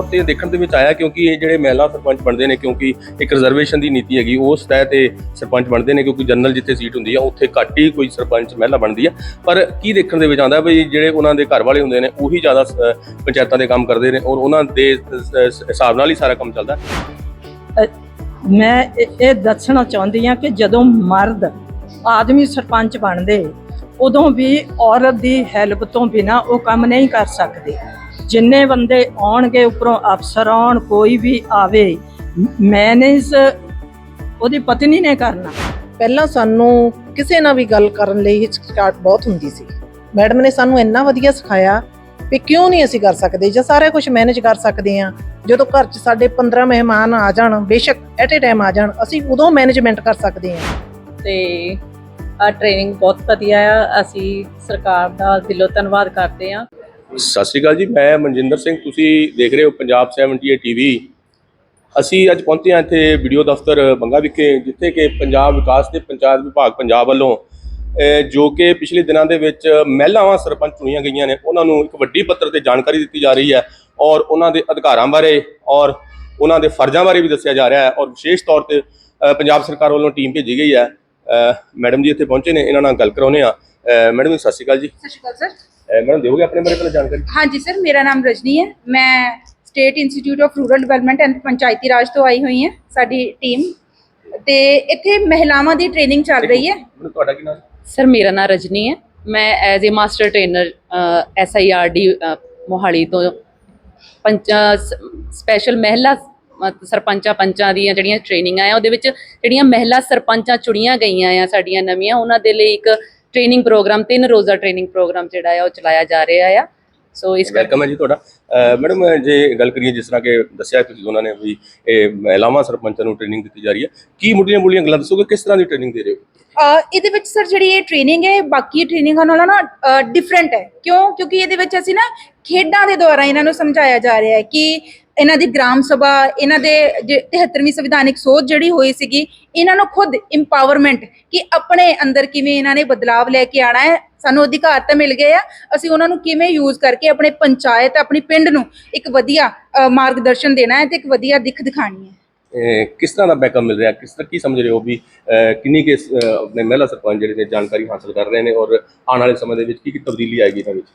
ਤੌਰ ਤੇ ਦੇਖਣ ਦੇ ਵਿੱਚ ਆਇਆ ਕਿਉਂਕਿ ਇਹ ਜਿਹੜੇ ਮਹਿਲਾ ਸਰਪੰਚ ਬਣਦੇ ਨੇ, ਕਿਉਂਕਿ ਇੱਕ ਰਿਜ਼ਰਵੇਸ਼ਨ ਦੀ ਨੀਤੀ ਹੈਗੀ, ਉਸ ਤਹਿ ਤੇ ਸਰਪੰਚ ਬਣਦੇ ਨੇ, ਕਿਉਂਕਿ ਜਨਰਲ ਜਿੱਥੇ ਸੀਟ ਹੁੰਦੀ ਆ, ਉੱਥੇ ਘੱਟ ਹੀ ਕੋਈ ਸਰਪੰਚ ਮਹਿਲਾ ਬਣਦੀ ਆ। ਪਰ ਕੀ ਦੇਖਣ ਦੇ ਵਿੱਚ ਆਉਂਦਾ ਵੀ ਜਿਹੜੇ ਉਹਨਾਂ ਦੇ ਘਰ ਵਾਲੇ ਹੁੰਦੇ ਨੇ, ਉਹੀ ਜ਼ਿਆਦਾ ਪੰਚਾਇਤਾਂ ਦੇ ਕੰਮ ਕਰਦੇ ਨੇ ਔਰ ਉਹਨਾਂ ਦੇ ਹਿਸਾਬ ਨਾਲ ਹੀ ਸਾਰਾ ਕੰਮ ਚੱਲਦਾ। ਮੈਂ ਇਹ ਦੱਸਣਾ ਚਾਹੁੰਦੀ ਹਾਂ ਕਿ ਜਦੋਂ ਮਰਦ ਆਦਮੀ ਸਰਪੰਚ ਬਣਦੇ, ਉਦੋਂ ਵੀ ਔਰਤ ਦੀ ਹੈਲਪ ਤੋਂ ਬਿਨਾ ਉਹ ਕੰਮ ਨਹੀਂ ਕਰ ਸਕਦੇ। ਜਿੰਨੇ ਬੰਦੇ ਆਉਣਗੇ ਉੱਪਰੋਂ ਅਫਸਰ ਆਉਣ ਕੋਈ ਵੀ ਆਵੇ ਮੈਨੇਜ ਉਹਦੀ ਪਤਨੀ ਨੇ ਕਰਨਾ। ਪਹਿਲਾਂ ਸਾਨੂੰ ਕਿਸੇ ਨਾਲ ਵੀ ਗੱਲ ਕਰਨ ਲਈ ਹਿਚਕਿਚਾਹਟ ਬਹੁਤ ਹੁੰਦੀ ਸੀ। ਮੈਡਮ ਨੇ ਸਾਨੂੰ ਇੰਨਾ ਵਧੀਆ ਸਿਖਾਇਆ ਵੀ ਕਿਉਂ ਨਹੀਂ ਅਸੀਂ ਕਰ ਸਕਦੇ ਜੇ ਸਾਰਾ ਕੁਝ ਮੈਨੇਜ ਕਰ ਸਕਦੇ ਆ ਜਦੋਂ ਘਰ 'ਚ ਸਾਡੇ 15 ਮਹਿਮਾਨ ਆ ਜਾਣ ਬੇਸ਼ੱਕ ਐਟ ਅ ਟਾਈਮ ਆ ਜਾਣ ਅਸੀਂ ਉਦੋਂ ਮੈਨੇਜਮੈਂਟ ਕਰ ਸਕਦੇ ਆ ਤੇ ਆ ਟ੍ਰੇਨਿੰਗ ਬਹੁਤ ਵਧੀਆ ਆ। ਅਸੀਂ ਸਰਕਾਰ ਦਾ ਦਿਲੋਂ ਧੰਨਵਾਦ ਕਰਦੇ ਆ ਸਤਿ ਸ਼੍ਰੀ ਅਕਾਲ ਜੀ, ਮੈਂ ਮਨਜਿੰਦਰ ਸਿੰਘ, ਤੁਸੀਂ ਦੇਖ ਰਹੇ ਹੋ ਪੰਜਾਬ 78 ਟੀਵੀ। ਅਸੀਂ ਅੱਜ ਪਹੁੰਚੇ ਹਾਂ ਇੱਥੇ ਵੀਡੀਓ ਦਫ਼ਤਰ ਬੰਗਾ ਵਿਖੇ, ਜਿੱਥੇ ਕਿ ਪੰਜਾਬ ਵਿਕਾਸ ਤੇ ਪੰਚਾਇਤ ਵਿਭਾਗ ਪੰਜਾਬ ਵੱਲੋਂ ਜੋ ਕਿ ਪਿਛਲੇ ਦਿਨਾਂ ਦੇ ਵਿੱਚ ਮਹਿਲਾਵਾਂ ਸਰਪੰਚ ਚੁਣੀਆਂ ਗਈਆਂ ਨੇ। ਉਹਨਾਂ ਨੂੰ ਇੱਕ ਵੱਡੀ ਪੱਤਰ ਤੇ ਜਾਣਕਾਰੀ ਦਿੱਤੀ ਜਾ ਰਹੀ ਹੈ ਔਰ ਉਹਨਾਂ ਦੇ ਅਧਿਕਾਰਾਂ ਬਾਰੇ ਔਰ ਉਹਨਾਂ ਦੇ ਫਰਜ਼ਾਂ ਬਾਰੇ ਵੀ ਦੱਸਿਆ ਜਾ ਰਿਹਾ ਹੈ ਔਰ ਵਿਸ਼ੇਸ਼ ਤੌਰ ਤੇ ਪੰਜਾਬ ਸਰਕਾਰ ਵੱਲੋਂ ਟੀਮ ਭੇਜੀ ਗਈ ਹੈ। ਮੈਡਮ ਜੀ ਇੱਥੇ ਪਹੁੰਚੇ ਨੇ, ਇਹਨਾਂ ਨਾਲ ਗੱਲ ਕਰਾਉਨੇ ਆ ਮੈਡਮ ਜੀ, ਸਤਿ ਸ਼੍ਰੀ ਅਕਾਲ ਜੀ। ਸਤਿ ਸ਼੍ਰੀ ਅਕਾਲ, ਸਰ। ਮੈਡਮ ਦਿਓਗੇ ਆਪਣੇ ਬਾਰੇ ਪਹਿਲਾਂ ਜਾਣਕਾਰੀ? ਹਾਂਜੀ ਸਰ ਮੇਰਾ ਨਾਮ ਰਜਨੀ ਹੈ। ਮੈਂ state institute of rural development and Panchayati Raj ਤੋਂ ਆਈ ਹੋਈ ਹਾਂ ਸਾਡੀ ਟੀਮ ਤੇ ਇੱਥੇ ਮਹਿਲਾਵਾਂ ਦੀ ਟ੍ਰੇਨਿੰਗ ਚੱਲ ਰਹੀ ਹੈ। ਤੁਹਾਡਾ ਕੀ ਨਾਮ? ਸਰ ਮੇਰਾ ਨਾਮ ਰਜਨੀ ਹੈ। ਮੈਂ as a master trainer SIRD Mohali ਤੋਂ ਪੰਚ ਸਪੈਸ਼ਲ ਮਹਿਲਾ ਸਰਪੰਚਾਂ ਪੰਚਾਂ ਦੀਆਂ ਜਿਹੜੀਆਂ ਟ੍ਰੇਨਿੰਗ ਆ ਉਹਦੇ ਵਿੱਚ ਜਿਹੜੀਆਂ ਮਹਿਲਾ ਸਰਪੰਚਾਂ ਚੁਣੀਆਂ ਗਈਆਂ ਆ ਸਾਡੀਆਂ ਨਵੀਆਂ ਉਹਨਾਂ ਦੇ ਲਈ ਇੱਕ ਟ੍ਰੇਨਿੰਗ ਪ੍ਰੋਗਰਾਮ ਤਿੰਨ ਰੋਜ਼ਾ ਟ੍ਰੇਨਿੰਗ ਪ੍ਰੋਗਰਾਮ ਜਿਹੜਾ ਆ ਉਹ ਚਲਾਇਆ ਜਾ ਰਿਹਾ ਆ। ਸੋ ਇਸ ਕਰਕੇ ਵੈਲਕਮ ਹੈ ਜੀ ਤੁਹਾਡਾ। ਮੈਡਮ ਜੇ ਗੱਲ ਕਰੀਏ ਜਿਸ ਤਰ੍ਹਾਂ ਕਿ ਦੱਸਿਆ ਤੁਸੀਂ ਉਹਨਾਂ ਨੇ ਵੀ ਇਹ ਮਹਿਲਾਵਾਂ ਸਰਪੰਚਾਂ ਨੂੰ ਟ੍ਰੇਨਿੰਗ ਦਿੱਤੀ ਜਾ ਰਹੀ ਹੈ ਕੀ ਮੁੱਢਲੀਆਂ ਮੁੱਢਲੀਆਂ ਗੱਲਾਂ ਦੱਸੋਗੇ? ਕਿਸ ਤਰ੍ਹਾਂ ਦੀ ਟ੍ਰੇਨਿੰਗ ਦੇ ਰਹੇ ਹੋ? ਅ, ਇਹਦੇ ਵਿੱਚ ਸਰ ਜਿਹੜੀ ਇਹ ਟ੍ਰੇਨਿੰਗ ਹੈ ਬਾਕੀ ਟ੍ਰੇਨਿੰਗਾਂ ਨਾਲੋਂ ਨਾ ਡਿਫਰੈਂਟ ਹੈ। ਕਿਉਂ? ਕਿਉਂਕਿ ਇਹਦੇ ਵਿੱਚ ਅਸੀਂ ਨਾ ਖੇਡਾਂ ਦੇ ਦੁਆਰਾ ਇਹਨਾਂ ਨੂੰ ਸਮਝਾਇਆ ਜਾ ਰਿਹਾ ਹੈ ਕਿ ਇਹਨਾਂ ਦੀ ਗ੍ਰਾਮ ਸਭਾ ਇਹਨਾਂ ਦੇ ਜੇ 73ਵੀਂ ਸੰਵਿਧਾਨਿਕ ਸੋਚ ਜਿਹੜੀ ਹੋਈ ਸੀਗੀ ਇਹਨਾਂ ਨੂੰ ਖੁਦ ਇੰਪਾਵਰਮੈਂਟ ਕਿ ਆਪਣੇ ਅੰਦਰ ਕਿਵੇਂ ਇਹਨਾਂ ਨੇ ਬਦਲਾਵ ਲੈ ਕੇ ਆਣਾ ਹੈ ਸਾਨੂੰ ਅਧਿਕਾਰ ਤਾਂ ਮਿਲ ਗਏ ਆ ਅਸੀਂ ਉਹਨਾਂ ਨੂੰ ਕਿਵੇਂ ਯੂਜ਼ ਕਰਕੇ ਆਪਣੇ ਪੰਚਾਇਤ ਆਪਣੀ ਪਿੰਡ ਨੂੰ ਇੱਕ ਵਧੀਆ ਮਾਰਗਦਰਸ਼ਨ ਦੇਣਾ ਹੈ ਤੇ ਇੱਕ ਵਧੀਆ ਦਿੱਖ ਦਿਖਾਣੀ ਹੈ। ਕਿਸ ਤਰ੍ਹਾਂ ਦਾ ਬੈਕਅਪ ਮਿਲ ਰਿਹਾ? ਕਿਸ ਤਰ੍ਹਾਂ ਕੀ ਸਮਝ ਰਹੇ ਹੋ ਵੀ ਕਿੰਨੀ ਕਿ ਆਪਣੇ ਮਹਿਲਾ ਸਰਪੰਚ ਜਿਹੜੇ ਨੇ ਜਾਣਕਾਰੀ ਹਾਸਲ ਕਰ ਰਹੇ ਨੇ ਔਰ ਆਉਣ ਵਾਲੇ ਸਮੇਂ ਦੇ ਵਿੱਚ ਕੀ ਕੀ ਤਬਦੀਲੀ ਆਏਗੀ ਇਹਨਾਂ ਵਿੱਚ?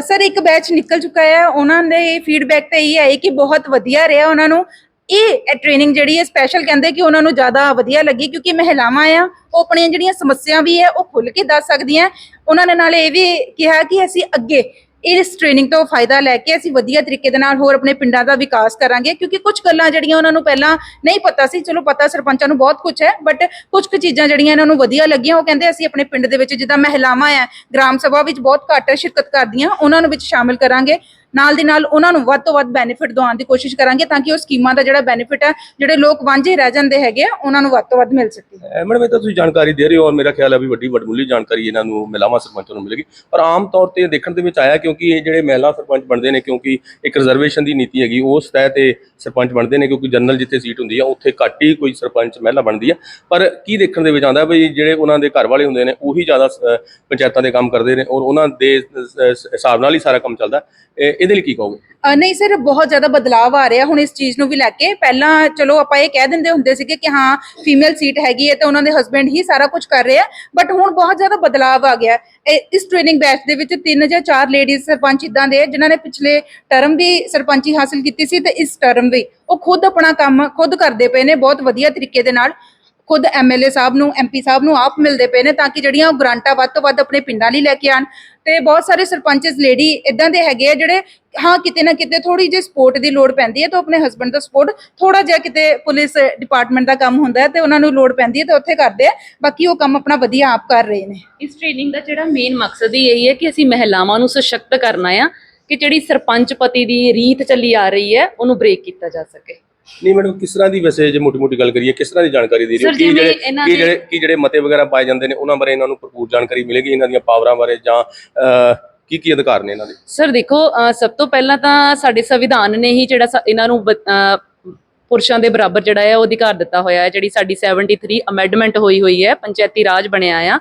ਸਰ ਇੱਕ ਬੈਚ ਨਿਕਲ ਚੁੱਕਾ ਹੈ ਉਹਨਾਂ ਦੇ ਫੀਡਬੈਕ ਤੇ ਇਹ ਹੈ ਕਿ ਬਹੁਤ ਵਧੀਆ ਰਿਹਾ ਉਹਨਾਂ ਨੂੰ ਇਹ ਟ੍ਰੇਨਿੰਗ ਜਿਹੜੀ ਹੈ ਸਪੈਸ਼ਲ ਕਹਿੰਦੇ ਕਿ ਉਹਨਾਂ ਨੂੰ ਜ਼ਿਆਦਾ ਵਧੀਆ ਲੱਗੀ ਕਿਉਂਕਿ ਮਹਿਲਾਵਾਂ ਆ, ਉਹ ਆਪਣੀਆਂ ਜਿਹੜੀਆਂ ਸਮੱਸਿਆ ਵੀ ਹੈ, ਉਹ ਖੁੱਲ ਕੇ ਦੱਸ ਸਕਦੀਆਂ ਉਹਨਾਂ ਨੇ ਨਾਲ ਇਹ ਵੀ ਕਿਹਾ ਕਿ ਅਸੀਂ ਅੱਗੇ ਇਸ ਟ੍ਰੇਨਿੰਗ ਤੋਂ ਫਾਇਦਾ ਲੈ ਕੇ ਅਸੀਂ ਵਧੀਆ ਤਰੀਕੇ ਦੇ ਨਾਲ ਹੋਰ ਆਪਣੇ ਪਿੰਡਾਂ ਦਾ ਵਿਕਾਸ ਕਰਾਂਗੇ ਕਿਉਂਕਿ ਕੁਝ ਗੱਲਾਂ ਜਿਹੜੀਆਂ ਉਹਨਾਂ ਨੂੰ ਪਹਿਲਾਂ ਨਹੀਂ ਪਤਾ ਸੀ, ਚਲੋ ਪਤਾ ਸਰਪੰਚਾਂ ਨੂੰ ਬਹੁਤ ਕੁਝ ਹੈ ਬਟ ਕੁਝ ਕੁ ਚੀਜ਼ਾਂ ਜਿਹੜੀਆਂ ਇਹਨਾਂ ਨੂੰ ਵਧੀਆ ਲੱਗੀਆਂ, ਉਹ ਕਹਿੰਦੇ ਅਸੀਂ ਆਪਣੇ ਪਿੰਡ ਦੇ ਵਿੱਚ ਜਿੱਦਾਂ ਮਹਿਲਾਵਾਂ ਆ ਗ੍ਰਾਮ ਸਭਾ ਵਿੱਚ ਬਹੁਤ ਘੱਟ ਸ਼ਿਰਕਤ ਕਰਦੀਆਂ, ਉਹਨਾਂ ਨੂੰ ਵਿੱਚ ਸ਼ਾਮਿਲ ਕਰਾਂਗੇ। ਨਾਲ ਦੀ ਨਾਲ ਉਹਨਾਂ ਨੂੰ ਵੱਧ ਤੋਂ ਵੱਧ ਬੈਨੀਫਿਟ ਦਿਵਾਉਣ ਦੀ ਕੋਸ਼ਿਸ਼ ਕਰਾਂਗੇ ਤਾਂ ਕਿ ਉਹ ਸਕੀਮਾਂ ਦਾ ਜਿਹੜਾ ਬੈਨੀਫਿਟ ਹੈ, ਜਿਹੜੇ ਲੋਕ ਵਾਂਝੇ ਰਹਿ ਜਾਂਦੇ ਹੈਗੇ ਆ, ਉਹਨਾਂ ਨੂੰ ਵੱਧ ਤੋਂ ਵੱਧ ਮਿਲ ਸਕੇ। ਮੈਡਮ, ਇਹ ਤਾਂ ਤੁਸੀਂ ਜਾਣਕਾਰੀ ਦੇ ਰਹੇ ਹੋ ਔਰ ਮੇਰਾ ਖਿਆਲ ਹੈ ਵੀ ਵੱਡੀ ਵੱਡਮੁੱਲੀ ਜਾਣਕਾਰੀ ਇਹਨਾਂ ਨੂੰ ਮਹਿਲਾਵਾਂ ਸਰਪੰਚਾਂ ਨੂੰ ਮਿਲੇਗੀ। ਪਰ ਆਮ ਤੌਰ ਤੇ ਦੇਖਣ ਦੇ ਵਿੱਚ ਆਇਆ ਕਿਉਂਕਿ ਇਹ ਜਿਹੜੇ ਮਹਿਲਾ ਸਰਪੰਚ ਬਣਦੇ ਨੇ, ਕਿਉਂਕਿ ਇੱਕ ਰਿਜ਼ਰਵੇਸ਼ਨ ਦੀ ਨੀਤੀ ਹੈਗੀ, ਉਸ ਤਹਿ ਤੇ ਸਰਪੰਚ ਬਣਦੇ ਨੇ ਕਿਉਂਕਿ ਜਨਰਲ ਜਿੱਥੇ ਸੀਟ ਹੁੰਦੀ ਆ, ਉੱਥੇ ਘੱਟ ਹੀ ਕੋਈ ਸਰਪੰਚ ਮਹਿਲਾ ਬਣਦੀ ਆ। ਪਰ ਕੀ ਦੇਖਣ ਦੇ ਵਿੱਚ ਆਉਂਦਾ ਵੀ ਜਿਹੜੇ ਉਹਨਾਂ ਦੇ ਘਰ ਵਾਲੇ ਹੁੰਦੇ ਨੇ, ਉਹੀ ਜ਼ਿਆਦਾ ਪੰਚਾਇਤਾਂ ਦੇ ਕੰਮ ਕਰਦੇ ਨੇ ਔਰ ਉਹਨਾਂ ਦੇ ਹਿਸਾਬ ਨਾਲ ਹੀ ਸਾਰਾ ਕੰਮ ਚੱਲਦਾ। ਇਹ- ਇਹਦੇ ਲਈ ਕੀ ਕਹੋਗੇ? ਨਹੀਂ ਸਰ, ਬਹੁਤ ਜ਼ਿਆਦਾ ਬਦਲਾਅ ਆ ਰਿਹਾ ਹੁਣ ਇਸ ਚੀਜ਼ ਨੂੰ ਵੀ ਲੈ ਕੇ। ਪਹਿਲਾਂ ਚਲੋ ਆਪਾਂ ਇਹ ਕਹਿ ਦਿੰਦੇ ਹੁੰਦੇ ਸੀਗੇ ਕਿ ਹਾਂ ਫੀਮੇਲ ਸੀਟ ਹੈਗੀ ਹੈ ਤੇ ਉਹਨਾਂ ਦੇ ਹਸਬੰਡ ਹੀ ਸਾਰਾ ਕੁਝ ਕਰ ਰਹੇ ਆ ਬਟ ਹੁਣ ਬਹੁਤ ਜ਼ਿਆਦਾ ਬਦਲਾਅ ਆ ਗਿਆ। ਇਹ- ਇਸ ਟ੍ਰੇਨਿੰਗ ਬੈਚ ਦੇ ਵਿੱਚ ਤਿੰਨ ਜਾਂ ਚਾਰ ਲੇਡੀਜ਼ ਸਰਪੰਚ ਇਦਾਂ ਦੇ ਆ, ਜਿਨ੍ਹਾਂ ਨੇ ਪਿਛਲੇ ਟਰਮ ਵੀ ਸਰਪੰਚੀ ਹਾਸਲ ਕੀਤੀ ਸੀ ਤੇ ਇਸ ਟਰਮ ਵੀ। ਉਹ ਖੁਦ ਆਪਣਾ ਕੰਮ ਖੁਦ ਕਰਦੇ ਪਏ ਨੇ, ਬਹੁਤ ਵਧੀਆ ਤਰੀਕੇ ਦੇ ਨਾਲ। ਖੁਦ ਐਮਐਲਏ ਸਾਹਿਬ ਨੂੰ ਐਮਪੀ ਸਾਹਿਬ ਨੂੰ ਆਪ ਮਿਲਦੇ ਪਏ ਨੇ ਤਾਂ ਕਿ ਜਿਹੜੀਆਂ ਉਹ ਗ੍ਰਾਂਟਾਂ ਵੱਧ ਤੋਂ ਵੱਧ ਆਪਣੇ ਪਿੰਡਾਂ ਲਈ ਲੈ ਕੇ ਆਣ ਤੇ ਬਹੁਤ ਸਾਰੇ ਸਰਪੰਚਸ ਲੇਡੀ ਇਦਾਂ ਦੇ ਹੈਗੇ ਆ ਜਿਹੜੇ ਹਾਂ ਕਿਤੇ ਨਾ ਕਿਤੇ ਥੋੜੀ ਜਿਹੀ ਸਪੋਰਟ ਦੀ ਲੋੜ ਪੈਂਦੀ ਹੈ ਤਾਂ ਆਪਣੇ ਹਸਬੰਡ ਦਾ ਸਪੋਰਟ ਥੋੜਾ ਜਿਹਾ ਕਿਤੇ ਪੁਲਿਸ ਡਿਪਾਰਟਮੈਂਟ ਦਾ ਕੰਮ ਹੁੰਦਾ ਹੈ ਤੇ ਉਹਨਾਂ ਨੂੰ ਲੋੜ ਪੈਂਦੀ ਹੈ ਤੇ ਉੱਥੇ ਕਰਦੇ ਆ। ਬਾਕੀ ਉਹ ਕੰਮ ਆਪਣਾ ਵਧੀਆ ਆਪ ਕਰ ਰਹੇ ਨੇ। ਇਸ ਟ੍ਰੇਨਿੰਗ ਦਾ ਜਿਹੜਾ ਮੇਨ ਮਕਸਦ ਹੀ ਇਹੀ ਹੈ ਕਿ ਅਸੀਂ ਮਹਿਲਾਵਾਂ ਨੂੰ ਸਸ਼ਕਤ ਕਰਨਾ ਆ ਕਿ ਜਿਹੜੀ ਸਰਪੰਚ ਪਤੀ ਦੀ ਰੀਤ ਚੱਲੀ ਆ ਰਹੀ ਹੈ, ਉਹਨੂੰ ਬ੍ਰੇਕ ਕੀਤਾ ਜਾ ਸਕੇ। ਨਹੀਂ ਮੈਡਮ ਕਿਸ ਤਰ੍ਹਾਂ ਦੀ ਵੈਸੇ ਜੇ ਮੋਟੀ ਮੋਟੀ ਗੱਲ ਕਰੀਏ ਕਿਸ ਤਰ੍ਹਾਂ ਦੀ ਜਾਣਕਾਰੀ ਦੇ ਰਹੀ ਹੋ? Sir, ਕੀ ਜਿਵੇਂ ਜਿਹੜੇ ਇਹਨਾਂ ਕੀ ਦੇ- ਜਿਹੜੇ ਕੀ ਜਿਹੜੇ ਮਤੇ ਵਗੈਰਾ ਪਾਏ ਜਾਂਦੇ ਨੇ ਉਹਨਾਂ ਬਾਰੇ ਇਹਨਾਂ ਨੂੰ ਭਰਪੂਰ ਜਾਣਕਾਰੀ ਮਿਲੇਗੀ ਇਹਨਾਂ ਦੀਆਂ ਪਾਵਰਾਂ ਬਾਰੇ ਜਾਂ ਕੀ ਕੀ ਅਧਿਕਾਰ ਨੇ ਇਹਨਾਂ ਦੇ? ਸਰ ਦੇਖੋ ਅਹ ਸਭ ਤੋਂ ਪਹਿਲਾਂ ਤਾਂ ਸਾਡੇ ਸੰਵਿਧਾਨ ਨੇ ਹੀ ਜਿਹੜਾ ਸ- ਇਹਨਾਂ ਨੂੰ ਬ- ਅਹ ਪੁਰਸ਼ਾਂ ਦੇ ਬਰਾਬਰ ਜਿਹੜਾ ਹੈ ਉਹ ਅਧਿਕਾਰ ਦਿੱਤਾ ਹੋਇਆ ਹੈ ਜਿਹੜੀ ਸਾਡੀ 73 ਅਮੈਂਡਮੈਂਟ ਹੋਈ ਹੋਈ ਹੈ ਪੰਚਾਇਤੀ ਰਾਜ ਬਣਿਆ ਆ।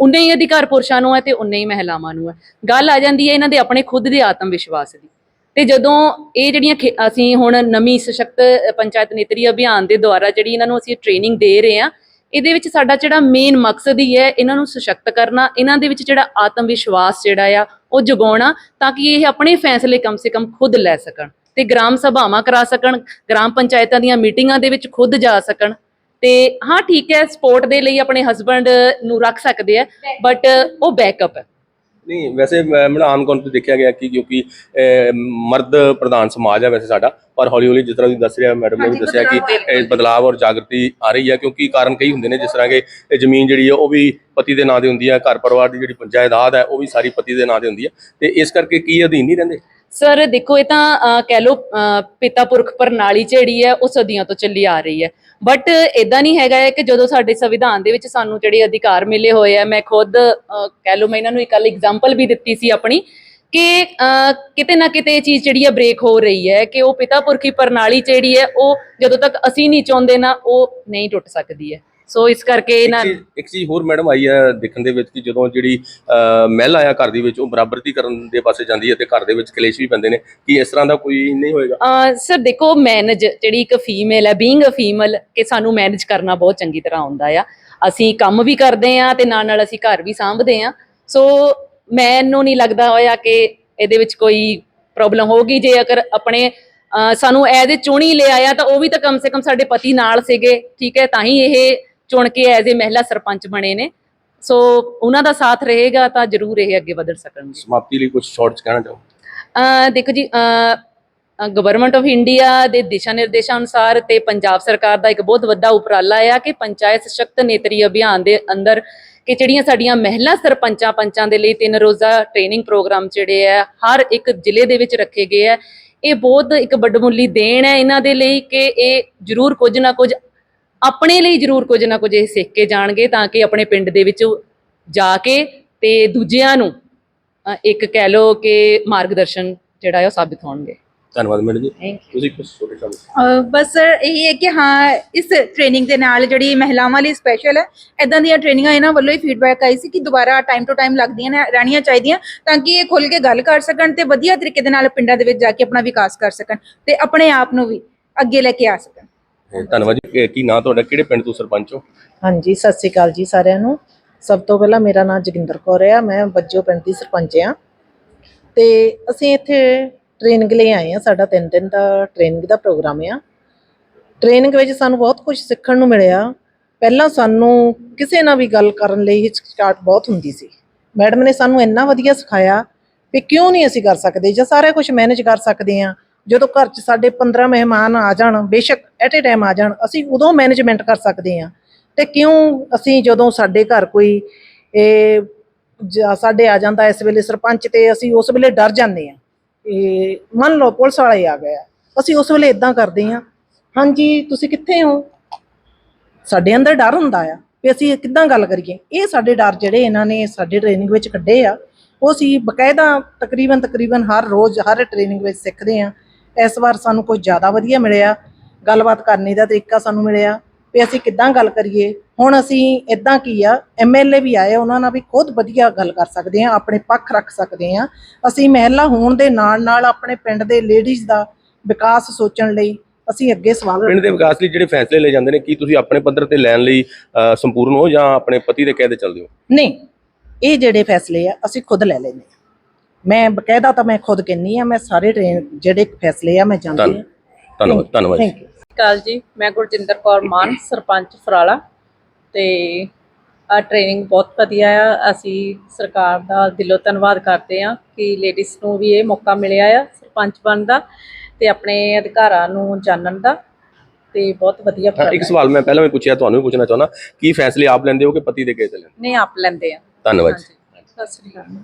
ਉਨੇ ਹੀ ਅਧਿਕਾਰ ਪੁਰਸ਼ਾਂ ਨੂੰ ਹੈ ਤੇ ਉਨੇ ਹੀ ਮਹਿਲਾਵਾਂ ਨੂੰ ਹੈ। ਗੱਲ ਆ ਜਾਂਦੀ ਹੈ ਇਹਨਾਂ ਦੇ ਆਪਣੇ ਖੁਦ ਦੇ ਆਤਮ ਵਿਸ਼ਵਾਸ ਦੀ। ਤੇ ਜਦੋਂ ਇਹ ਜਿਹੜੀਆਂ ਅਸੀਂ ਹੁਣ ਨਵੀਂ ਸਸ਼ਕਤ ਪੰਚਾਇਤ ਨੀਤੀ ਅਭਿਆਨ ਦੇ ਦੁਆਰਾ ਜਿਹੜੀ ਇਹਨਾਂ ਨੂੰ ਅਸੀਂ ਟ੍ਰੇਨਿੰਗ ਦੇ ਰਹੇ ਹਾਂ ਇਹਦੇ ਵਿੱਚ ਸਾਡਾ ਜਿਹੜਾ ਮੇਨ ਮਕਸਦ ਹੀ ਹੈ ਇਹਨਾਂ ਨੂੰ ਸਸ਼ਕਤ ਕਰਨਾ ਇਹਨਾਂ ਦੇ ਵਿੱਚ ਜਿਹੜਾ ਆਤਮ ਵਿਸ਼ਵਾਸ ਜਿਹੜਾ ਆ ਉਹ ਜਗਾਉਣਾ ਤਾਂ ਕਿ ਇਹ ਆਪਣੇ ਫੈਸਲੇ ਕਮ ਸੇ ਕਮ ਖੁਦ ਲੈ ਸਕਣ ਤੇ ਗ੍ਰਾਮ ਸਭਾਵਾਂ ਕਰਾ ਸਕਣ ਗ੍ਰਾਮ ਪੰਚਾਇਤਾਂ ਦੀਆਂ ਮੀਟਿੰਗਾਂ ਦੇ ਵਿੱਚ ਖੁਦ ਜਾ ਸਕਣ ਤੇ ਹਾਂ ਠੀਕ ਹੈ ਸਪੋਰਟ ਦੇ ਲਈ ਆਪਣੇ ਹਸਬੰਡ ਨੂੰ ਰੱਖ ਸਕਦੇ ਆ ਬਟ ਉਹ ਬੈਕਅਪ ਹੈ। ਨਹੀਂ ਵੈਸੇ ਮੈਂ ਮੈਂ ਆਮ ਤੌਰ ਤੇ ਦੇਖਿਆ ਗਿਆ ਕਿ ਕਿਉਂਕਿ ਅਹ, ਮਰਦ ਪ੍ਰਧਾਨ ਸਮਾਜ ਹੈ ਵੈਸੇ ਸਾਡਾ ਪਰ ਹੌਲੀ ਹੌਲੀ ਜਿਸ ਤਰ੍ਹਾਂ ਤੁਸੀਂ ਦੱਸ ਰਿਹਾ ਮੈਡਮ ਨੇ ਵੀ ਹਾਂਜੀ, ਦੱਸਿਆ ਕਿ ਇਹ ਬਦਲਾਅ ਔਰ ਜਾਗਰਤੀ ਆ ਰਹੀ ਹੈ ਕਿਉਂਕਿ ਕਾਰਨ ਕਈ ਹੁੰਦੇ ਨੇ ਜਿਸ ਤਰ੍ਹਾਂ ਕਿ ਇਹ ਜ਼ਮੀਨ ਜਿਹੜੀ ਹੈ ਉਹ ਵੀ ਪਤੀ ਦੇ ਨਾਂ ਤੇ ਹੁੰਦੀ ਹੈ ਘਰ ਪਰਿਵਾਰ ਦੀ ਜਿਹੜੀ ਜਾਇਦਾਦ ਹੈ, ਉਹ ਵੀ ਸਾਰੀ ਪਤੀ ਦੇ ਨਾਂ ਤੇ ਹੁੰਦੀ ਹੈ ਤੇ ਇਸ ਕਰਕੇ ਕੀ ਅਧੀਨ ਨਹੀਂ ਰਹਿੰਦੇ? ਸਰ, ਦੇਖੋ, ਇਹ ਤਾਂ ਕਹਿ ਲਓ ਪਿਤਾ ਪੁਰਖ ਪ੍ਰਣਾਲੀ ਜਿਹੜੀ ਹੈ, ਉਹ ਸਦੀਆਂ ਤੋਂ ਚੱਲੀ ਆ ਰਹੀ ਹੈ। ਬਟ ਇਦਾਂ ਨਹੀਂ ਹੈਗਾ ਕਿ ਜਦੋਂ ਸਾਡੇ ਸੰਵਿਧਾਨ ਦੇ ਵਿੱਚ ਸਾਨੂੰ ਜਿਹੜੇ ਅਧਿਕਾਰ ਮਿਲੇ ਹੋਏ ਆ, ਮੈਂ ਖੁਦ ਕਹਿ ਲਓ, ਮੈਂ ਇਹਨਾਂ ਨੂੰ ਇੱਕ ਐਗਜ਼ਾਮਪਲ ਵੀ ਦਿੱਤੀ ਸੀ ਆਪਣੀ ਕਿ ਕਿਤੇ ਨਾ ਕਿਤੇ ਇਹ ਚੀਜ਼ ਜਿਹੜੀ ਹੈ ਬ੍ਰੇਕ ਹੋ ਰਹੀ ਹੈ ਕਿ ਉਹ ਪਿਤਾ ਪੁਰਖੀ ਪ੍ਰਣਾਲੀ ਜਿਹੜੀ ਹੈ, ਉਹ ਜਦੋਂ ਤੱਕ ਅਸੀਂ ਨਹੀਂ ਚਾਹੁੰਦੇ ਨਾ, ਉਹ ਨਹੀਂ ਟੁੱਟ ਸਕਦੀ ਹੈ। ਸੋ ਇਸ ਕਰਕੇ ਇੱਕ ਇਹਨਾਂ ਚੀਜ਼ ਇੱਕ ਚੀਜ਼ ਹੋਰ ਮੈਡਮ ਆਈ ਹੈ ਦੇਖਣ ਦੇ ਵਿੱਚ ਕਿ ਜਦੋਂ ਜਿਹੜੀ ਅਹ, ਮਹਿਲਾ ਆ ਘਰ ਦੀ ਵਿੱਚ ਉਹ ਬਰਾਬਰਤੀ ਕਰਨ ਦੇ ਪਾਸੇ ਜਾਂਦੀ ਹੈ ਤੇ ਘਰ ਦੇ ਵਿੱਚ ਕਲੇਸ਼ ਵੀ ਪੈਂਦੇ ਨੇ। ਕਿ ਇਸ ਤਰ੍ਹਾਂ ਦਾ ਕੋਈ ਨਹੀਂ ਹੋਏਗਾ? ਸਰ ਦੇਖੋ ਮੈਨੇਜ ਜਿਹੜੀ ਇੱਕ ਫੀਮੇਲ ਹੈ ਬੀਇੰਗ ਅ ਫੀਮੇਲ ਕਿ ਸਾਨੂੰ ਮੈਨੇਜ ਕਰਨਾ ਬਹੁਤ ਚੰਗੀ ਤਰ੍ਹਾਂ ਆਉਂਦਾ ਆ। ਅਸੀਂ ਕੰਮ ਵੀ ਕਰਦੇ ਆ ਤੇ ਨਾਲ ਨਾਲ ਅਸੀਂ ਘਰ ਵੀ ਸਾਂਭਦੇ ਆ। ਸੋ ਮੈਨੂੰ ਨਹੀਂ ਲੱਗਦਾ ਹੋਇਆ ਕਿ ਇਹਦੇ ਵਿੱਚ ਕੋਈ ਪ੍ਰੋਬਲਮ ਹੋਗੀ ਜੇ ਅਗਰ ਆਪਣੇ ਅਹ ਸਾਨੂੰ ਐਜ਼ ਚੁਣੀ ਲਿਆ ਆ ਤਾਂ ਉਹ ਵੀ ਤਾਂ ਕਮ ਸੇ ਕਮ ਸਾਡੇ ਪਤੀ ਨਾਲ ਸੀਗੇ ਠੀਕ ਹੈ ਤਾਂ ਹੀ ਇਹ ਚੁਣ ਕੇ ਐਜ਼ ਏ ਮਹਿਲਾ ਸਰਪੰਚ ਬਣੇ ਨੇ। ਸੋ ਉਹਨਾਂ ਦਾ ਸਾਥ ਰਹੇਗਾ ਤਾਂ ਜ਼ਰੂਰ ਇਹ ਅੱਗੇ ਵਧ ਸਕਣਗੇ। ਸਮਾਪਤੀ ਲਈ ਕੁਝ ਸ਼ਾਰਟਸ ਕਹਿਣਾ ਚਾਹੋ? ਅਹ ਦੇਖੋ ਜੀ ਗਵਰਨਮੈਂਟ ਆਫ ਇੰਡੀਆ ਦੇ ਦਿਸ਼ਾ ਨਿਰਦੇਸ਼ਾਂ ਅਨੁਸਾਰ ਤੇ ਪੰਜਾਬ ਸਰਕਾਰ ਦਾ ਇੱਕ ਬਹੁਤ ਵੱਡਾ ਉਪਰਾਲਾ ਆ ਕਿ ਪੰਚਾਇਤ ਸਸ਼ਕਤ ਨੇਤਰੀ ਅਭਿਆਨ ਦੇ ਅੰਦਰ ਕਿ ਜਿਹੜੀਆਂ ਸਾਡੀਆਂ ਮਹਿਲਾ ਸਰਪੰਚਾਂ ਪੰਚਾਂ ਦੇ ਲਈ ਤਿੰਨ ਰੋਜ਼ਾ ਟ੍ਰੇਨਿੰਗ ਪ੍ਰੋਗਰਾਮ ਜਿਹੜੇ ਆ ਹਰ ਇੱਕ ਜ਼ਿਲ੍ਹੇ ਦੇ ਵਿੱਚ ਰੱਖੇ ਗਏ ਆ। ਇਹ ਬਹੁਤ ਇੱਕ ਵੱਡਮੁੱਲੀ ਦੇਣ ਹੈ ਇਹਨਾਂ ਦੇ ਲਈ ਕਿ ਇਹ ਜ਼ਰੂਰ ਕੁਝ ਨਾ ਕੁਝ ਆਪਣੇ ਲਈ ਜ਼ਰੂਰ ਕੁਝ ਨਾ ਕੁਝ ਇਹ ਸਿੱਖ ਕੇ ਜਾਣਗੇ ਤਾਂ ਕਿ ਆਪਣੇ ਪਿੰਡ ਦੇ ਵਿੱਚ ਜਾ ਕੇ ਤੇ ਦੂਜਿਆਂ ਨੂੰ ਇੱਕ ਕਹਿ ਲੋ ਕਿ ਮਾਰਗਦਰਸ਼ਨ ਜਿਹੜਾ ਹੈ ਉਹ ਸਾਬਿਤ ਹੋਣਗੇ। ਧੰਨਵਾਦ ਮੈਡਮ ਜੀ। ਤੁਸੀਂ ਕੁਝ ਛੋਟੇ ਕੰਮ ਬਸ ਸਰ ਇਹ ਹੈ ਕਿ ਹਾਂ ਇਸ ਟ੍ਰੇਨਿੰਗ ਦੇ ਨਾਲ ਜਿਹੜੀ ਮਹਿਲਾਵਾਂ ਲਈ ਸਪੈਸ਼ਲ ਹੈ ਇਦਾਂ ਦੀਆਂ ਟ੍ਰੇਨਿੰਗਾਂ ਇਹਨਾਂ ਵੱਲੋਂ ਹੀ ਫੀਡਬੈਕ ਆਈ ਸੀ ਕਿ ਦੁਬਾਰਾ ਟਾਈਮ ਟੂ ਟਾਈਮ ਲੱਗਦੀਆਂ ਨੇ ਰਹਿਣੀਆਂ ਚਾਹੀਦੀਆਂ ਤਾਂ ਕਿ ਇਹ ਖੁੱਲ ਕੇ ਗੱਲ ਕਰ ਸਕਣ ਤੇ ਵਧੀਆ ਤਰੀਕੇ ਦੇ ਨਾਲ ਪਿੰਡਾਂ ਦੇ ਵਿੱਚ ਜਾ ਕੇ ਆਪਣਾ ਵਿਕਾਸ ਕਰ ਸਕਣ ਤੇ ਆਪਣੇ ਆਪ ਨੂੰ ਵੀ ਅੱਗੇ ਲੈ ਕੇ ਆ ਸਕਣ। ਧੰਨਵਾਦ ਜੀ। ਇਹ ਕੀ ਨਾਂ ਤੁਹਾਡਾ? ਕਿਹੜੇ ਪਿੰਡ ਤੋਂ ਸਰਪੰਚ ਹੋ? ਹਾਂਜੀ, ਸਤਿ ਸ੍ਰੀ ਅਕਾਲ ਜੀ ਸਾਰਿਆਂ ਨੂੰ। ਸਭ ਤੋਂ ਪਹਿਲਾਂ ਮੇਰਾ ਨਾਮ ਜੋਗਿੰਦਰ ਕੌਰ ਆ। ਮੈਂ ਬੱਜੋ ਪਿੰਡ ਦੀ ਸਰਪੰਚ ਹਾਂ ਤੇ ਅਸੀਂ ਇੱਥੇ ਟ੍ਰੇਨਿੰਗ ਲਈ ਆਏ ਹਾਂ ਸਾਡਾ 3 ਦਿਨ ਦਾ ਟ੍ਰੇਨਿੰਗ ਦਾ ਪ੍ਰੋਗਰਾਮ ਆ। ਟ੍ਰੇਨਿੰਗ ਵਿੱਚ ਸਾਨੂੰ ਬਹੁਤ ਕੁਝ ਸਿੱਖਣ ਨੂੰ ਮਿਲਿਆ। ਪਹਿਲਾਂ ਸਾਨੂੰ ਕਿਸੇ ਨਾਲ ਵੀ ਗੱਲ ਕਰਨ ਲਈ ਹਿਚਕਿਚਾਹਟ ਬਹੁਤ ਹੁੰਦੀ ਸੀ। ਮੈਡਮ ਨੇ ਸਾਨੂੰ ਇੰਨਾ ਵਧੀਆ ਸਿਖਾਇਆ ਵੀ ਕਿਉਂ ਨਹੀਂ ਅਸੀਂ ਕਰ ਸਕਦੇ ਜਾਂ ਸਾਰਾ ਕੁਝ ਮੈਨੇਜ ਕਰ ਸਕਦੇ ਹਾਂ ਜਦੋਂ ਘਰ 'ਚ ਸਾਡੇ 15 ਮਹਿਮਾਨ ਆ ਜਾਣ, ਬੇਸ਼ੱਕ ਐਟ ਏ ਟਾਈਮ ਆ ਜਾਣ, ਅਸੀਂ ਉਦੋਂ ਮੈਨੇਜਮੈਂਟ ਕਰ ਸਕਦੇ ਹਾਂ। ਤੇ ਕਿਉਂ ਅਸੀਂ ਜਦੋਂ ਸਾਡੇ ਘਰ ਕੋਈ ਇਹ ਸਾਡੇ ਆ ਜਾਂਦਾ ਇਸ ਵੇਲੇ ਸਰਪੰਚ ਤੇ ਅਸੀਂ ਉਸ ਵੇਲੇ ਡਰ ਜਾਂਦੇ ਆ ਇਹ ਮੰਨ ਲਓ ਪੁਲਿਸ ਵਾਲੇ ਆ ਗਏ ਆ, ਅਸੀਂ ਉਸ ਵੇਲੇ ਇਦਾਂ ਕਰਦੇ ਆ ਹਾਂਜੀ, ਤੁਸੀਂ ਕਿੱਥੇ ਹੋ? ਸਾਡੇ ਅੰਦਰ ਡਰ ਹੁੰਦਾ ਆ ਵੀ ਅਸੀਂ ਕਿੱਦਾਂ ਗੱਲ ਕਰੀਏ। ਇਹ ਸਾਡੇ ਡਰ ਜਿਹੜੇ ਇਹਨਾਂ ਨੇ ਸਾਡੇ ਟ੍ਰੇਨਿੰਗ ਵਿੱਚ ਕੱਢੇ ਆ, ਉਹ ਅਸੀਂ ਬਕਾਇਦਾ ਤਕਰੀਬਨ ਤਕਰੀਬਨ ਹਰ ਰੋਜ਼, ਹਰ ਟ੍ਰੇਨਿੰਗ ਵਿੱਚ ਸਿੱਖਦੇ ਆ ਇਸ ਵਾਰ ਸਾਨੂੰ ਕੁਝ ਜ਼ਿਆਦਾ ਵਧੀਆ ਮਿਲਿਆ ਗੱਲਬਾਤ ਕਰਨੇ ਦਾ ਤਰੀਕਾ ਸਾਨੂੰ ਮਿਲਿਆ ਵੀ ਅਸੀਂ ਕਿੱਦਾਂ ਗੱਲ ਕਰੀਏ ਹੁਣ ਅਸੀਂ ਇਦਾਂ ਕੀ ਆ ਐਮਐਲਏ ਵੀ ਆਏ ਉਹਨਾਂ ਨਾਲ ਵੀ ਖੁਦ ਵਧੀਆ ਗੱਲ ਕਰ ਸਕਦੇ ਆ ਆਪਣੇ ਪੱਖ ਰੱਖ ਸਕਦੇ ਆ ਅਸੀਂ ਮਹਿਲਾ ਹੋਣ ਦੇ ਨਾਲ ਨਾਲ ਆਪਣੇ ਪਿੰਡ ਦੇ ਲੇਡੀਜ਼ ਦਾ ਵਿਕਾਸ ਸੋਚਣ ਲਈ ਅਸੀਂ ਅੱਗੇ ਸਵਾਲ ਪਿੰਡ ਦੇ ਵਿਕਾਸ ਲਈ ਜਿਹੜੇ ਫੈਸਲੇ ਲਏ ਜਾਂਦੇ ਨੇ ਕੀ ਤੁਸੀਂ ਆਪਣੇ ਪੱਧਰ ਤੇ ਲੈਣ ਲਈ ਸੰਪੂਰਨ ਹੋ ਜਾਂ ਆਪਣੇ ਪਤੀ ਦੇ ਕਹਿ ਤੇ ਚੱਲਦੇ ਹੋ? ਨਹੀਂ ਇਹ ਜਿਹੜੇ ਫੈਸਲੇ ਆ ਅਸੀਂ ਖੁਦ ਲੈ ਲੈਨੇ ਆ ਮੈਂ ਬਕਾਇਦਾ ਤਾਂ ਮੈਂ ਖੁਦ ਕਹਿੰਨੀ ਆ ਮੈਂ ਸਾਰੇ ਟ੍ਰੇਨ ਜਿਹੜੇ ਫੈਸਲੇ ਆ ਮੈਂ ਜਾਂਦੀ ਧੰਨ- ਧੰਨਵਾਦ ਧੰਨਵਾਦ ਜੀ। ਥੈਂਕ ਯੂ ਕਾਲ ਜੀ ਮੈਂ ਗੁਰਜਿੰਦਰ ਕੌਰ ਮਾਨ ਸਰਪੰਚ ਫਰਾਲਾ। ਤੇ ਆ ਟ੍ਰੇਨਿੰਗ ਬਹੁਤ ਵਧੀਆ ਆ ਅਸੀਂ ਸਰਕਾਰ ਦਾ ਦਿਲੋਂ ਧੰਨਵਾਦ ਕਰਦੇ ਆ ਕਿ ਲੇਡੀਜ਼ ਨੂੰ ਵੀ ਇਹ ਮੌਕਾ ਮਿਲਿਆ ਆ ਸਰਪੰਚ ਬਣਨ ਦਾ ਤੇ ਆਪਣੇ ਅਧਿਕਾਰਾਂ ਨੂੰ ਜਾਣਨ ਦਾ। ਤੇ ਬਹੁਤ ਵਧੀਆ ਹਾਂ, ਇੱਕ ਪ੍ਰੋਗਰਾਮ ਸਵਾਲ ਮੈਂ ਪਹਿਲਾਂ ਵੀ ਪੁੱਛਿਆ ਤੁਹਾਨੂੰ ਵੀ ਪੁੱਛਣਾ ਚਾਹੁੰਦਾ ਕੀ ਫੈਸਲੇ ਆਪ ਲੈਂਦੇ ਹੋ ਕਿ ਪਤੀ ਦੇ ਤੇ ਲੈਂਦੇ ਨੇ ਆਪ ਲੈਂਦੇ ਆ? ਧੰਨਵਾਦ ਜੀ। ਸਤਿ ਸ੍ਰੀ ਅਕਾਲ।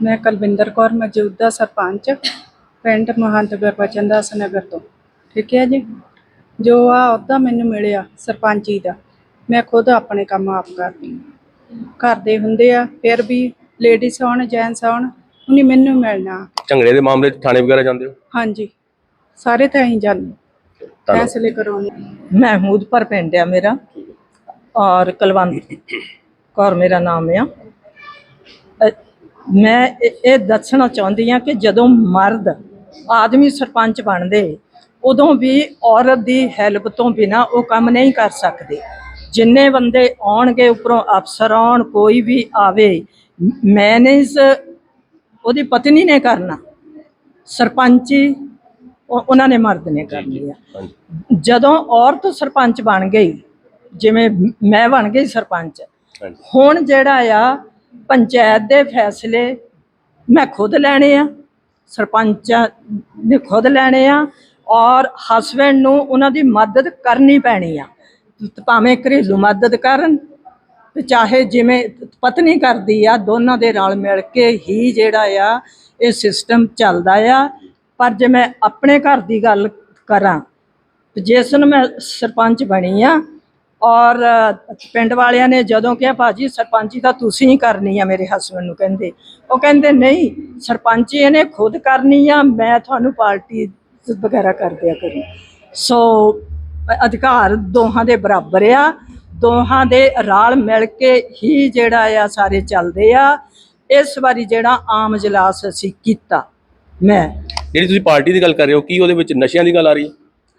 ਮੈਂ ਕੁਲਵਿੰਦਰ ਕੌਰ ਮੌਜੂਦਾ ਸਰਪੰਚ ਪਿੰਡ ਮਹੰਤ ਗੁਰਬਚਨ ਦਾਸ ਨਗਰ ਤੋਂ। ਠੀਕ ਹੈ ਜੀ? ਜੋ ਆ ਅਹੁਦਾ ਮੈਨੂੰ ਮਿਲਿਆ ਸਰਪੰਚੀ ਦਾ। ਮੈਂ ਖੁਦ ਆਪਣੇ ਕੰਮ ਆਪ ਕਰਦੀ ਹਾਂ। ਘਰ ਦੇ ਹੁੰਦੇ ਆ ਫਿਰ ਵੀ ਲੇਡੀਜ਼ ਆਉਣ ਜੈਂਟਸ ਆਉਣ ਉਹਨੇ ਮੈਨੂੰ ਮਿਲਣਾ। ਝਗੜੇ ਦੇ ਮਾਮਲੇ 'ਚ ਥਾਣੇ ਵਗੈਰਾ ਜਾਂਦੇ ਹੋ? ਹਾਂਜੀ। ਸਾਰੇ ਤਾਂ ਅਸੀਂ ਜਾਂਦੇ ਫੈਸਲੇ ਕਰਾਉਣੇ ਮਹਿਮੂਦਪੁਰ ਪਿੰਡ ਆ ਮੇਰਾ। ਔਰ ਕਲਵੰਤ ਕੌਰ ਮੇਰਾ ਨਾਮ ਆ। ਮੈਂ ਇਹ ਦੱਸਣਾ ਚਾਹੁੰਦੀ ਆ ਕਿ ਜਦੋਂ ਮਰਦ ਆਦਮੀ ਸਰਪੰਚ ਬਣਦੇ ਉਦੋਂ ਵੀ ਔਰਤ ਦੀ ਹੈਲਪ ਤੋਂ ਬਿਨਾ ਉਹ ਕੰਮ ਨਹੀਂ ਕਰ ਸਕਦੇ। ਜਿੰਨੇ ਬੰਦੇ ਆਉਣਗੇ ਉੱਪਰੋਂ ਅਫਸਰ ਆਉਣ ਕੋਈ ਵੀ ਆਵੇ ਮੈਨੇਜ ਉਹਦੀ ਪਤਨੀ ਨੇ ਕਰਨਾ ਸਰਪੰਚੀ ਉਹ- ਉਹਨਾਂ ਨੇ ਮਰਦ ਨੇ ਕਰਨੀ ਆ ਜਦੋਂ ਔਰਤ ਸਰਪੰਚ ਬਣ ਗਈ ਜਿਵੇਂ ਮੈਂ ਬਣ ਗਈ ਸਰਪੰਚ ਹੁਣ ਜਿਹੜਾ ਆ ਪੰਚਾਇਤ ਦੇ ਫੈਸਲੇ ਮੈਂ ਖੁਦ ਲੈਣੇ ਆ, ਸਰਪੰਚਾਂ ਨੇ ਖੁਦ ਲੈਣੇ ਆ ਔਰ ਹਸਬੈਂਡ ਨੂੰ ਉਹਨਾਂ ਦੀ ਮਦਦ ਕਰਨੀ ਪੈਣੀ ਆ। ਭਾਵੇਂ ਘਰੇਲੂ ਮਦਦ ਕਰਨ ਤੇ ਚਾਹੇ ਜਿਵੇਂ ਪਤਨੀ ਕਰਦੀ ਆ, ਦੋਨਾਂ ਦੇ ਰਲ ਮਿਲ ਕੇ ਹੀ ਜਿਹੜਾ ਆ, ਇਹ ਸਿਸਟਮ ਚੱਲਦਾ ਆ। ਪਰ ਜੇ ਮੈਂ ਆਪਣੇ ਘਰ ਦੀ ਗੱਲ ਕਰਾਂ ਜਿਸ ਨੂੰ ਮੈਂ ਸਰਪੰਚ ਬਣੀ ਆ ਔਰ ਪਿੰਡ ਵਾਲਿਆਂ ਨੇ ਜਦੋਂ ਕਿਹਾ ਭਾਜੀ ਸਰਪੰਚੀ ਤਾਂ ਤੁਸੀਂ ਹੀ ਕਰਨੀ ਆ ਮੇਰੇ ਹਸਬੰਡ ਨੂੰ ਕਹਿੰਦੇ। ਉਹ ਕਹਿੰਦੇ ਨਹੀਂ ਸਰਪੰਚੀ ਇਹਨੇ ਖੁਦ ਕਰਨੀ ਆ ਮੈਂ ਤੁਹਾਨੂੰ ਪਾਰਟੀ ਵਗੈਰਾ ਕਰ ਦਿਆ ਕਰੂ। ਸੋ ਅਧਿਕਾਰ ਦੋਹਾਂ ਦੇ ਬਰਾਬਰ ਆ। ਦੋਹਾਂ ਦੇ ਰਲ ਮਿਲ ਕੇ ਹੀ ਜਿਹੜਾ ਆ ਸਾਰੇ ਚੱਲਦੇ ਆ। ਇਸ ਵਾਰੀ ਜਿਹੜਾ ਆਮ ਇਜਲਾਸ ਅਸੀਂ ਕੀਤਾ ਮੈਂ। ਜਿਹੜੀ ਤੁਸੀਂ ਪਾਰਟੀ ਦੀ ਗੱਲ ਕਰ ਰਹੇ ਹੋ ਕੀ ਉਹਦੇ ਵਿੱਚ ਨਸ਼ਿਆਂ ਦੀ ਗੱਲ ਆ ਰਹੀ ਹੈ?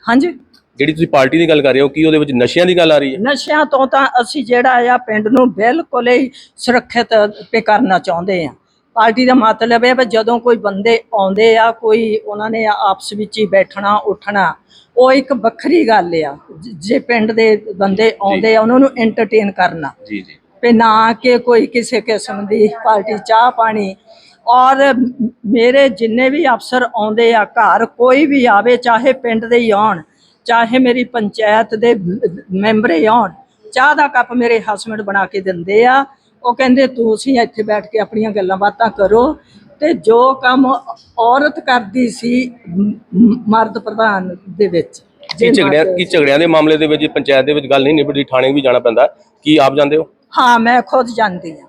ਹਾਂਜੀ। ਜਿਹੜੀ ਤੁਸੀਂ ਪਾਰਟੀ ਦੀ ਗੱਲ ਕਰ ਰਹੇ ਹੋ ਕੀ ਉਹਦੇ ਵਿੱਚ ਨਸ਼ਿਆਂ ਦੀ ਗੱਲ ਆ ਰਹੀ ਹੈ? ਨਸ਼ਿਆਂ ਤੋਂ ਤਾਂ ਅਸੀਂ ਜਿਹੜਾ ਆ ਪਿੰਡ ਨੂੰ ਬਿਲਕੁਲ ਹੀ ਸੁਰੱਖਿਅਤ ਤੇ ਕਰਨਾ ਚਾਹੁੰਦੇ ਆ। ਪਾਰਟੀ ਦਾ ਮਤਲਬ ਹੈ ਵੀ ਜਦੋਂ ਕੋਈ ਬੰਦੇ ਆਉਂਦੇ ਆ ਕੋਈ ਉਹਨਾਂ ਨੇ ਆਪਸ ਵਿੱਚ ਹੀ ਬੈਠਣਾ ਉੱਠਣਾ ਉਹ ਇੱਕ ਵੱਖਰੀ ਗੱਲ ਆ। ਜ- ਪਿੰਡ ਦੇ ਬੰਦੇ ਆਉਂਦੇ ਆ ਉਹਨਾਂ ਨੂੰ ਐਂਟਰਟੇਨ ਕਰਨਾ। ਜੀ ਜੀ। ਤੇ ਨਾ ਕਿ ਕੋਈ ਕਿਸੇ ਕਿਸਮ ਦੀ ਪਾਰਟੀ ਚਾਹ ਪਾਣੀ। ਔਰ ਮੇਰੇ ਜਿੰਨੇ ਵੀ ਅਫਸਰ ਆਉਂਦੇ ਆ ਘਰ ਕੋਈ ਵੀ ਆਵੇ ਚਾਹੇ ਪਿੰਡ ਦੇ ਹੀ ਆਉਣ ਚਾਹੇ ਮੇਰੀ ਪੰਚਾਇਤ ਦੇ ਮੈਂਬਰ ਆਉਣ ਚਾਹ ਦਾ ਕੱਪ ਮੇਰੇ ਹਸਬੰਡ ਬਣਾ ਕੇ ਦਿੰਦੇ ਆ। ਉਹ ਕਹਿੰਦੇ ਤੁਸੀਂ ਇੱਥੇ ਬੈਠ ਕੇ ਆਪਣੀਆਂ ਗੱਲਾਂ ਬਾਤਾਂ ਕਰੋ। ਤੇ ਜੋ ਕੰਮ ਔਰਤ ਕਰਦੀ ਸੀ ਮਰਦ ਪ੍ਰਧਾਨ ਦੇ ਵਿੱਚ ਕੀ ਝਗੜਿਆਂ ਕੀ ਝਗੜਿਆਂ ਦੇ ਮਾਮਲੇ ਦੇ ਵਿੱਚ ਪੰਚਾਇਤ ਦੇ ਵਿੱਚ ਗੱਲ ਨਹੀਂ ਨਿਬੜਦੀ ਥਾਣੇ ਵੀ ਜਾਣਾ ਪੈਂਦਾ। ਕੀ ਆਪ ਜਾਂਦੇ ਹੋ? ਹਾਂ ਮੈਂ ਖੁਦ ਜਾਂਦੀ ਹਾਂ।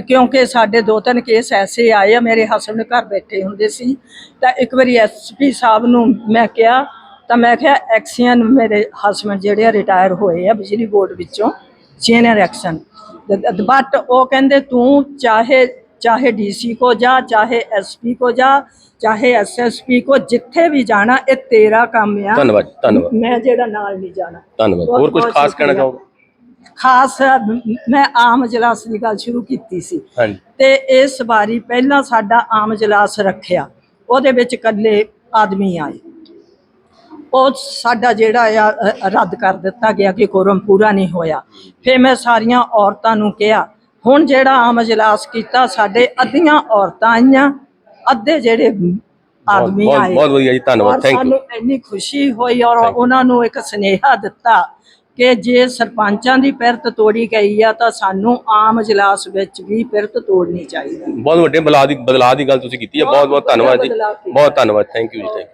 ਕਿਉਂਕਿ ਸਾਡੇ ਦੋ ਤਿੰਨ ਕੇਸ ਐਸੇ ਆਏ ਆ ਮੇਰੇ ਹਸਬੰਡ ਘਰ ਬੈਠੇ ਹੁੰਦੇ ਸੀ। ਤਾਂ ਇੱਕ ਵਾਰੀ ਐਸਪੀ ਸਾਹਿਬ ਨੂੰ ਮੈਂ ਕਿਹਾ ਤਾਂ ਮੈਂ ਕਿਹਾ ਐਕਸੀਅਨ ਮੇਰੇ ਹਸਬੰਡ ਜਿਹੜੇ ਆ ਰਿਟਾਇਰ ਹੋਏ ਆ ਬਿਜਲੀ ਬੋਰਡ ਵਿੱਚੋਂ ਸੀਨੀਅਰ ਐਕਸ਼ਨ ਬਟ ਉਹ ਕਹਿੰਦੇ ਤੂੰ ਚਾਹੇ ਚਾਹੇ ਡੀਸੀ ਕੋ ਜਾ ਚਾਹੇ ਐਸਪੀ ਕੋ ਜਾ ਚਾਹੇ ਐਸਐਸਪੀ ਕੋ ਜਿੱਥੇ ਵੀ ਜਾਣਾ ਇਹ ਤੇਰਾ ਕੰਮ ਆ। ਧੰਨਵਾਦ ਧੰਨਵਾਦ। ਮੈਂ ਜਿਹੜਾ ਨਾਲ ਨਹੀਂ ਜਾਣਾ। ਧੰਨਵਾਦ। ਹੋਰ ਕੁਝ ਖਾਸ ਕਹਿਣਾ। ਚਾਹੋਗੇ? ਖਾਸ ਮੈਂ ਆਮ ਇਜਲਾਸ ਦੀ ਗੱਲ ਸ਼ੁਰੂ ਕੀਤੀ ਸੀ। ਤੇ ਇਸ ਵਾਰੀ ਪਹਿਲਾਂ ਸਾਡਾ ਆਮ ਇਜਲਾਸ ਰੱਖਿਆ। ਉਹਦੇ ਵਿੱਚ ਇਕੱਲੇ ਆਦਮੀ ਆਏ। ਉਹ ਸਾਡਾ ਜਿਹੜਾ ਆ ਰੱਦ ਕਰ ਦਿੱਤਾ ਗਿਆ ਕਿ ਕੋਰਮ ਪੂਰਾ ਨਹੀਂ ਹੋਇਆ। ਫਿਰ ਮੈਂ ਸਾਰੀਆਂ ਔਰਤਾਂ ਨੂੰ ਕਿਹਾ ਹੁਣ ਜਿਹੜਾ ਆਮ ਇਜਲਾਸ ਕੀਤਾ ਸਾਡੇ ਅੱਧੀਆਂ ਔਰਤਾਂ ਆਈਆਂ ਅੱਧੇ ਜਿਹੜੇ ਆਦਮੀ ਆਏ ਬਹੁਤ ਵਧੀਆ ਜੀ, ਧੰਨਵਾਦ, thank you. ਸਾਨੂੰ ਇੰਨੀ ਖੁਸ਼ੀ ਹੋਈ ਔਰ ਉਹਨਾਂ ਨੂੰ ਇੱਕ ਸੁਨੇਹਾ ਦਿੱਤਾ ਕਿ ਜੇ ਸਰਪੰਚਾਂ ਦੀ ਪਿਰਤ ਤੋੜੀ ਗਈ ਆ ਤਾਂ ਸਾਨੂੰ ਆਮ ਇਜਲਾਸ ਵਿੱਚ ਵੀ ਪਿਰਤ ਤੋੜਨੀ ਚਾਹੀਦੀ। ਬਹੁਤ ਵੱਡੇ ਬਦਲਾਅ ਦੀ ਬਦਲਾਅ ਦੀ ਗੱਲ ਤੁਸੀਂ ਕੀਤੀ ਹੈ ਬਹੁਤ ਬਹੁਤ ਧੰਨਵਾਦ ਜੀ। ਬਹੁਤ ਧੰਨਵਾਦ। ਥੈਂਕ ਯੂ ਜੀ ਥੈਂਕ